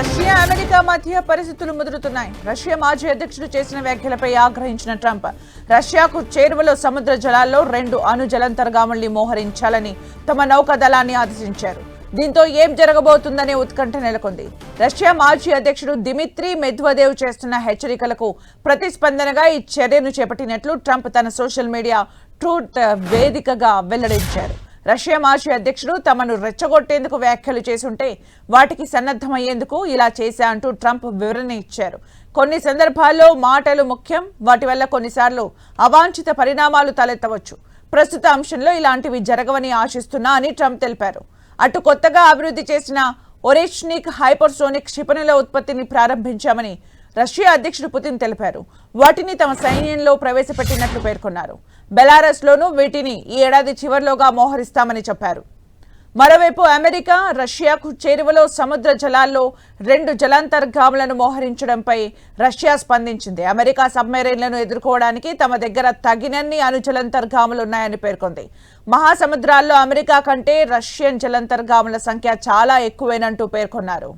Russia America మధ్య పరిస్థితులు ముదురుతున్నాయి. Russia మాజీ అధ్యక్షుడు చేసిన వ్యాఖ్యలపై ఆగ్రహించిన ట్రంప్ రష్యాకు చేరువలో సముద్ర జలాల్లో రెండు అణు జలంతర్గాముల్ని మోహరించాలని తమ నౌకాదళాన్ని ఆదేశించారు. దీంతో ఏం జరగబోతుందనే ఉత్కంఠ నెలకొంది. రష్యా మాజీ అధ్యక్షుడు దిమిత్రి మెద్వదేవ్ చేస్తున్న హెచ్చరికలకు ప్రతిస్పందనగా ఈ చర్యను చేపట్టినట్లు ట్రంప్ తన సోషల్ మీడియా ట్రూట్ వేదికగా వెల్లడించారు. రష్యా మాజీ అధ్యక్షుడు తమను రెచ్చగొట్టేందుకు వ్యాఖ్యలు చేసుంటే వాటికి సన్నద్ధమయ్యేందుకు ఇలా చేశా అంటూ ట్రంప్ వివరణ ఇచ్చారు. కొన్ని సందర్భాల్లో మాటలు ముఖ్యం వాటి వల్ల కొన్నిసార్లు అవాంఛిత పరిణామాలు తలెత్తవచ్చు. ప్రస్తుత అంశంలో ఇలాంటివి జరగవని ఆశిస్తున్నా అని ట్రంప్ తెలిపారు. అటు కొత్తగా అభివృద్ధి చేసిన ఒరేష్నిక్ హైపర్సోనిక్ క్షిపణుల ఉత్పత్తిని ప్రారంభించామని రష్యా అధ్యక్షుడు పుతిన్ తెలిపారు. వాటిని తమ సైన్యంలో ప్రవేశపెట్టినట్లు పేర్కొన్నారు. బెలారస్లోనూ వీటిని ఈ ఏడాది చివరిలోగా మోహరిస్తామని చెప్పారు. మరోవైపు అమెరికా రష్యాకు చేరువలో సముద్ర జలాల్లో రెండు జలాంతర్గాములను మోహరించడంపై రష్యా స్పందించింది. అమెరికా సబ్మెరైన్లను ఎదుర్కోవడానికి తమ దగ్గర తగినన్ని అణు జలంతర్గాములు ఉన్నాయని పేర్కొంది. మహాసముద్రాల్లో అమెరికా కంటే రష్యన్ జలంతర్గాముల సంఖ్య చాలా ఎక్కువేనంటూ పేర్కొన్నారు.